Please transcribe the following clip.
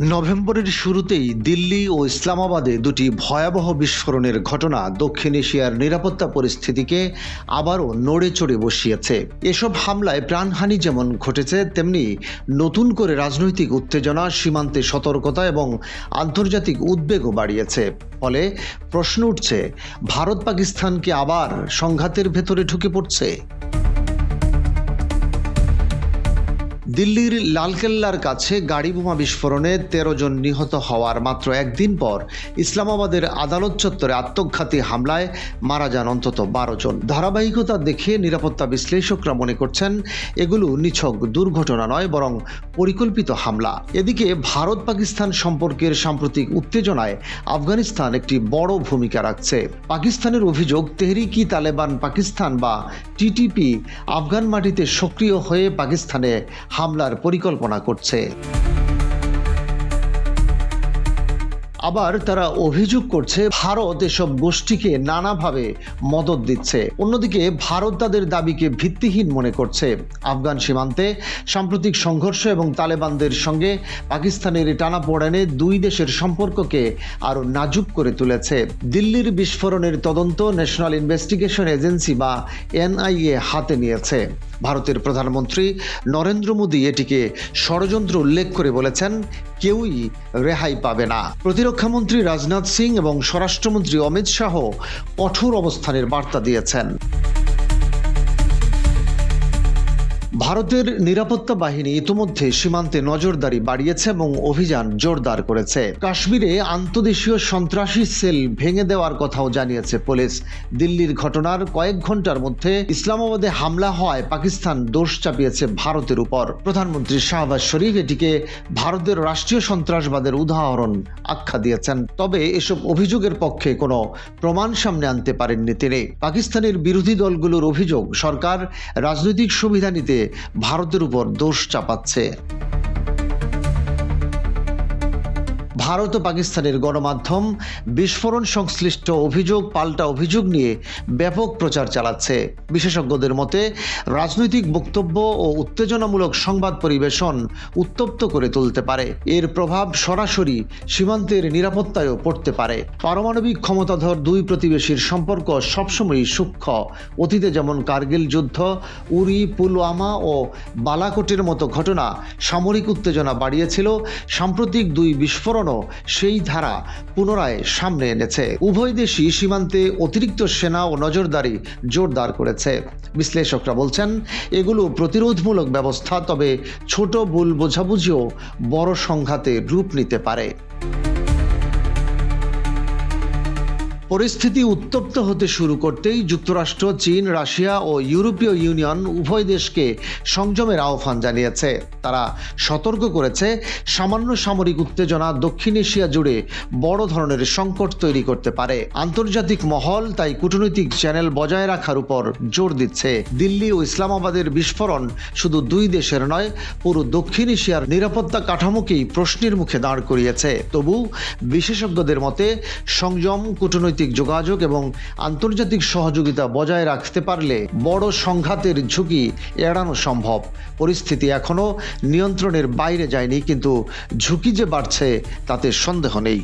নভেম্বরের শুরুতেই দিল্লি ও ইসলামাবাদে দুটি ভয়াবহ বিস্ফোরণের ঘটনা দক্ষিণ এশিয়ার নিরাপত্তা পরিস্থিতিকে আবারও নড়ে চড়ে বসিয়েছে। এসব হামলায় প্রাণহানি যেমন ঘটেছে, তেমনি নতুন করে রাজনৈতিক উত্তেজনা, সীমান্তে সতর্কতা এবং আন্তর্জাতিক উদ্বেগও বাড়িয়েছে। ফলে প্রশ্ন উঠছে ভারত পাকিস্তানকে আবার সংঘাতের ভেতরে ঢুকে পড়ছে? দিল্লির লালকেল্লার কাছে গাড়ি বোমা বিস্ফোরণে তেরো জন নিহত হওয়ার মাত্র একদিন পর ইসলামাবাদের আদালত চত্বরে আত্মঘাতী হামলায় মারা যান অন্তত বারো জন। ধারাবাহিকতা দেখে নিরাপত্তা বিশ্লেষকরা মনে করছেন, এগুলো নিছক দুর্ঘটনা নয়, বরং পরিকল্পিত হামলা। এদিকে ভারত পাকিস্তান সম্পর্কের সাম্প্রতিক উত্তেজনায় আফগানিস্তান একটি বড় ভূমিকা রাখছে। পাকিস্তানের অভিযোগ, তেহরিকি তালেবান পাকিস্তান বা টিটিপি আফগান মাটিতে সক্রিয় হয়ে পাকিস্তানে হামলার পরিকল্পনা করছে। আবার তারা অভিযোগ করছে ভারত এসব গোষ্ঠীকে নানাভাবে মদত দিচ্ছে। অন্যদিকে ভারত তাদের দাবিকে ভিত্তিহীন মনে করছে। আফগান সীমান্তে সাম্প্রতিক সংঘর্ষ এবং তালেবানদের সঙ্গে পাকিস্তানের টানাপোড়েনে দুই দেশের সম্পর্ককে আরও নাজুক করে তুলেছে। দিল্লির বিস্ফোরণের তদন্ত ন্যাশনাল ইনভেস্টিগেশন এজেন্সি বা এনআইএ হাতে নিয়েছে। ভারতের প্রধানমন্ত্রী নরেন্দ্র মোদী এটিকে ষড়যন্ত্র উল্লেখ করে বলেছেন কেউই রেহাই পাবে না। প্রতিরক্ষামন্ত্রী রাজনাথ সিং এবং স্বরাষ্ট্রমন্ত্রী অমিত শাহ কঠোর অবস্থানের বার্তা দিয়েছেন। ভারতের নিরাপত্তা বাহিনী ইতিমধ্যে সীমান্তে নজরদারি বাড়িয়েছে এবং অভিযান জোরদার করেছে। কাশ্মীরে আন্তদেশীয় সন্ত্রাসী সেল ভেঙে দেওয়ার কথাও জানিয়েছে পুলিশ। দিল্লির ঘটনার কয়েক ঘণ্টার মধ্যে ইসলামাবাদে হামলা হওয়ায় পাকিস্তান দোষ চাপিয়েছে ভারতের উপর। প্রধানমন্ত্রী শাহবাজ শরীফ এটিকে ভারতের রাষ্ট্রীয় সন্ত্রাসবাদের উদাহরণ আখ্যা দিয়েছেন। তবে এসব অভিযোগের পক্ষে কোনো প্রমাণ সামনে আনতে পারেননি তিনি। পাকিস্তানের বিরোধী দলগুলোর অভিযোগ, সরকার রাজনৈতিক সুবিধা নিতে ভারতের উপর দোষ চাপাচ্ছে। ভারত ও পাকিস্তানের গণমাধ্যম বিস্ফোরণ সংশ্লিষ্ট অভিযোগ, পাল্টা অভিযোগ নিয়ে ব্যাপক প্রচার চালাচ্ছে। বিশেষজ্ঞদের মতে, রাজনৈতিক বক্তব্য ও উত্তেজনামূলক সংবাদ পরিবেশন উত্তপ্ত করে তুলতে পারে। এর প্রভাব সরাসরি সীমান্তের নিরাপত্তায়ও পড়তে পারে। পারমাণবিক ক্ষমতাধর দুই প্রতিবেশীর সম্পর্ক সবসময়ই সূক্ষ্ম। অতীতে যেমন কার্গিল যুদ্ধ, উরি, পুলওয়ামা ও বালাকোটের মতো ঘটনা সামরিক উত্তেজনা বাড়িয়েছিল, সাম্প্রতিক দুই বিস্ফোরণও সেই ধারা পুনরায় সামনে এনেছে। উভয় দেশই সীমান্তে অতিরিক্ত সেনা ও নজরদারি জোরদার করেছে। বিশ্লেষকরা বলছেন, এগুলো প্রতিরোধমূলক ব্যবস্থা, তবে ছোট ভুল বোঝাবুঝিও বড় সংঘাতে রূপ নিতে পারে। পরিস্থিতি উত্তপ্ত হতে শুরু করতেই যুক্তরাষ্ট্র, চীন, রাশিয়া ও ইউরোপীয় ইউনিয়ন উভয় দেশকে সংযমের আহ্বান জানিয়েছে। তারা সতর্ক করেছে, সামান্য সামরিক উত্তেজনা দক্ষিণ এশিয়া জুড়ে বড় ধরনের সংকট তৈরি করতে পারে। আন্তর্জাতিক মহল তাই কূটনৈতিক চ্যানেল বজায় রাখার উপর জোর দিচ্ছে। দিল্লি ও ইসলামাবাদের বিস্ফোরণ শুধু দুই দেশের নয়, পুরো দক্ষিণ এশিয়ার নিরাপত্তা কাঠামোকেই প্রশ্নের মুখে দাঁড় করিয়েছে। তবু বিশেষজ্ঞদের মতে, সংযম কূটনৈতিক যোগাযোগ এবং আন্তর্জাতিক সহযোগিতা বজায় রাখতে পারলে বড় সংঘাতের ঝুঁকি এড়ানো সম্ভব। পরিস্থিতি এখনও নিয়ন্ত্রণের বাইরে যায়নি, কিন্তু ঝুঁকি যে বাড়ছে তাতে সন্দেহ নেই।